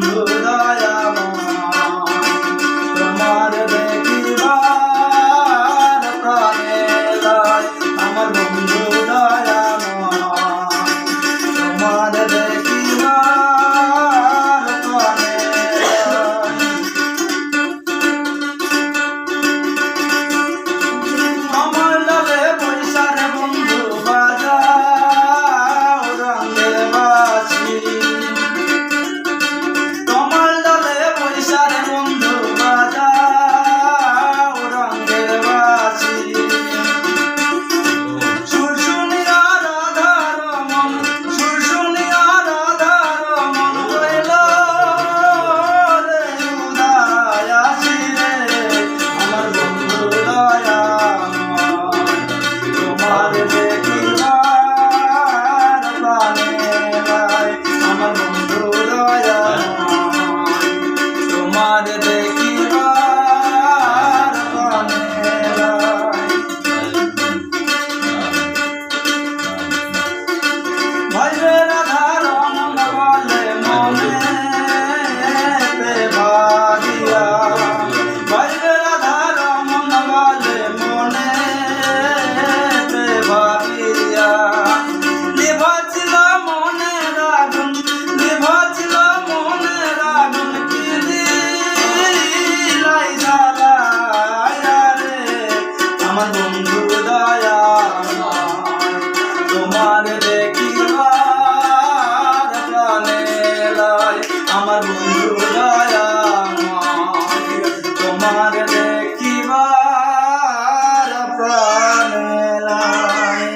know. আমার বন্ধু দয়া তোমার দেখিবার প্রাণে লয় আমার বন্ধু দয়া তোমার দেখিবার প্রাণে লয়